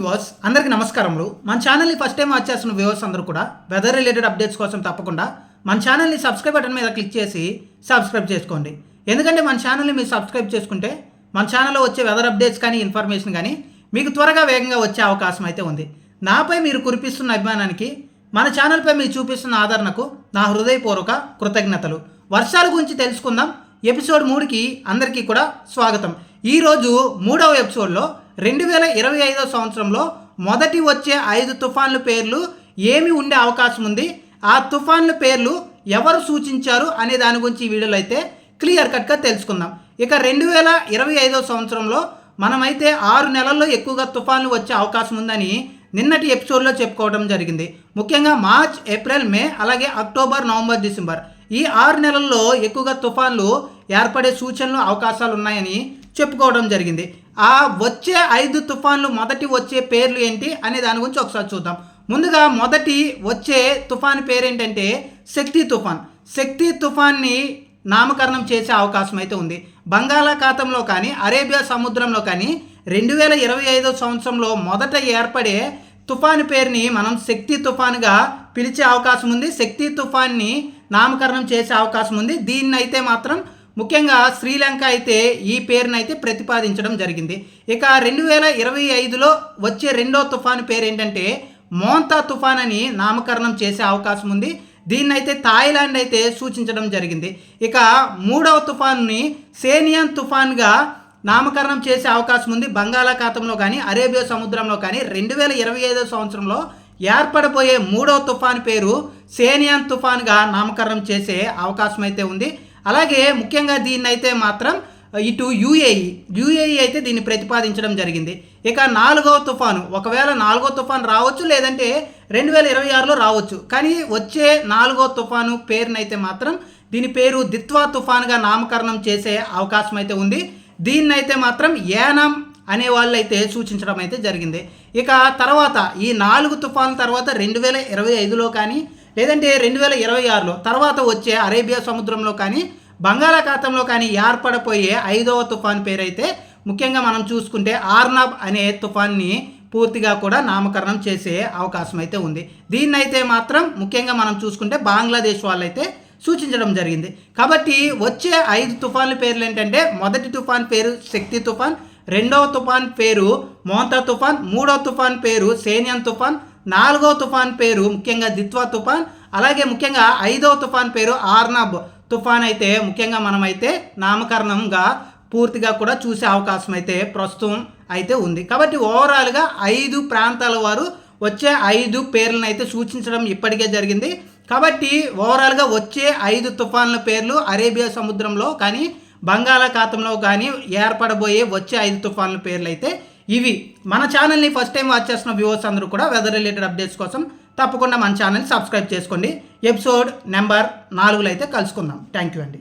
Viewers అందరికీ నమస్కారములు. మన ఛానల్ని ఫస్ట్ టైం వాచ్ చేస్తున్న వ్యూవర్స్ అందరూ కూడా వెదర్ రిలేటెడ్ అప్డేట్స్ కోసం తప్పకుండా మన ఛానల్ని సబ్స్క్రైబ్ బటన్ మీద క్లిక్ చేసి సబ్స్క్రైబ్ చేసుకోండి. ఎందుకంటే మన ఛానల్ని మీరు సబ్స్క్రైబ్ చేసుకుంటే మన ఛానల్లో వచ్చే వెదర్ అప్డేట్స్ కానీ ఇన్ఫర్మేషన్ కానీ మీకు త్వరగా వేగంగా వచ్చే అవకాశం అయితే ఉంది. నాపై మీరు కురిపిస్తున్న అభిమానానికి మన ఛానల్పై మీరు చూపిస్తున్న ఆదరణకు నా హృదయపూర్వక కృతజ్ఞతలు. వర్షాల గురించి తెలుసుకుందాం. ఎపిసోడ్ మూడుకి అందరికీ కూడా స్వాగతం. ఈరోజు మూడవ ఎపిసోడ్లో రెండు వేల ఇరవై ఐదో సంవత్సరంలో మొదటి వచ్చే ఐదు తుఫాన్ల పేర్లు ఏమి ఉండే అవకాశం ఉంది. ఆ తుఫాన్ల పేర్లు ఎవరు సూచించారు అనే దాని గురించి ఈ వీడియోలో అయితే క్లియర్ కట్గా తెలుసుకుందాం. ఇక రెండు వేల ఇరవై ఐదో సంవత్సరంలో మనమైతే ఆరు నెలల్లో ఎక్కువగా తుఫాన్లు వచ్చే అవకాశం ఉందని నిన్నటి ఎపిసోడ్లో చెప్పుకోవడం జరిగింది. ముఖ్యంగా మార్చ్ ఏప్రిల్ మే అలాగే అక్టోబర్ నవంబర్ డిసెంబర్ ఈ ఆరు నెలల్లో ఎక్కువగా తుఫాన్లు ఏర్పడే సూచనలు అవకాశాలు ఉన్నాయని చెప్పుకోవడం జరిగింది. ఆ వచ్చే ఐదు తుఫాన్లు మొదటి వచ్చే పేర్లు ఏంటి అనే దాని గురించి ఒకసారి చూద్దాం. ముందుగా మొదటి వచ్చే తుఫాన్ పేరు ఏంటంటే శక్తి తుఫాన్. శక్తి తుఫాన్ని నామకరణం చేసే అవకాశం అయితే ఉంది. బంగాళాఖాతంలో కానీ అరేబియా సముద్రంలో కానీ రెండు వేల ఇరవై ఐదో సంవత్సరంలో మొదట ఏర్పడే తుఫాను పేరుని మనం శక్తి తుఫాన్గా పిలిచే అవకాశం ఉంది. శక్తి తుఫాన్ని నామకరణం చేసే అవకాశం ఉంది. దీన్ని అయితే మాత్రం ముఖ్యంగా శ్రీలంక అయితే ఈ పేరును అయితే ప్రతిపాదించడం జరిగింది. ఇక రెండు వేల ఇరవై ఐదులో వచ్చే రెండో తుఫాను పేరు ఏంటంటే మోంతా తుఫాన్ అని నామకరణం చేసే అవకాశం ఉంది. దీన్ని అయితే థాయిలాండ్ అయితే సూచించడం జరిగింది. ఇక మూడవ తుఫాన్ని సేనియన్ తుఫాన్గా నామకరణం చేసే అవకాశం ఉంది. బంగాళాఖాతంలో కానీ అరేబియా సముద్రంలో కానీ రెండు వేల ఇరవై ఐదో సంవత్సరంలో ఏర్పడబోయే మూడవ తుఫాన్ పేరు సేనియన్ తుఫాన్గా నామకరణం చేసే అవకాశం అయితే ఉంది. అలాగే ముఖ్యంగా దీన్ని అయితే మాత్రం ఇటు యుఏఈ యుఏఈ అయితే దీన్ని ప్రతిపాదించడం జరిగింది. ఇక నాలుగవ తుఫాను ఒకవేళ నాలుగో తుఫాను రావచ్చు లేదంటే రెండు వేల ఇరవై ఆరులో రావచ్చు. కానీ వచ్చే నాలుగో తుఫాను పేరునైతే మాత్రం దీని పేరు దిత్వా తుఫాన్గా నామకరణం చేసే అవకాశం అయితే ఉంది. దీన్నైతే మాత్రం యానం అనే వాళ్ళు అయితే సూచించడం అయితే జరిగింది. ఇక తర్వాత ఈ నాలుగు తుఫాన్ల తర్వాత రెండు వేల ఇరవై ఐదులో కానీ లేదంటే రెండు వేల ఇరవై ఆరులో తర్వాత వచ్చే అరేబియా సముద్రంలో కానీ బంగాళాఖాతంలో కానీ ఏర్పడపోయే ఐదవ తుఫాన్ పేరైతే ముఖ్యంగా మనం చూసుకుంటే ఆర్నాబ్ అనే తుఫాన్ని పూర్తిగా కూడా నామకరణం చేసే అవకాశం అయితే ఉంది. దీన్నైతే మాత్రం ముఖ్యంగా మనం చూసుకుంటే బంగ్లాదేశ్ వాళ్ళైతే సూచించడం జరిగింది. కాబట్టి వచ్చే ఐదు తుఫాన్ల పేర్లు ఏంటంటే మొదటి తుఫాన్ పేరు శక్తి తుఫాన్ రెండవ తుఫాన్ పేరు మోంతా తుఫాన్ మూడవ తుఫాన్ పేరు సేనియన్ తుఫాన్ నాలుగో తుఫాన్ పేరు ముఖ్యంగా దిత్వా తుఫాన్ అలాగే ముఖ్యంగా ఐదో తుఫాన్ పేరు ఆర్నాబ్ తుఫాన్ అయితే ముఖ్యంగా మనమైతే నామకరణంగా పూర్తిగా కూడా చూసే అవకాశం అయితే ప్రస్తుతం అయితే ఉంది. కాబట్టి ఓవరాల్గా ఐదు ప్రాంతాల వారు వచ్చే ఐదు పేర్లను అయితే సూచించడం ఇప్పటికే జరిగింది. కాబట్టి ఓవరాల్గా వచ్చే ఐదు తుఫాన్ల పేర్లు అరేబియా సముద్రంలో కానీ బంగాళాఖాతంలో కానీ ఏర్పడబోయే వచ్చే ఐదు తుఫాన్ల పేర్లు అయితే ఇవి మన ఛానల్ని ఫస్ట్ టైం వాచ్ చేస్తున్న వ్యూవర్స్ అందరూ కూడా వెదర్ రిలేటెడ్ అప్డేట్స్ కోసం తప్పకుండా మన ఛానల్ని సబ్స్క్రైబ్ చేసుకోండి. ఎపిసోడ్ నెంబర్ నాలుగులో అయితే కలుసుకుందాం. థ్యాంక్ యూ అండి.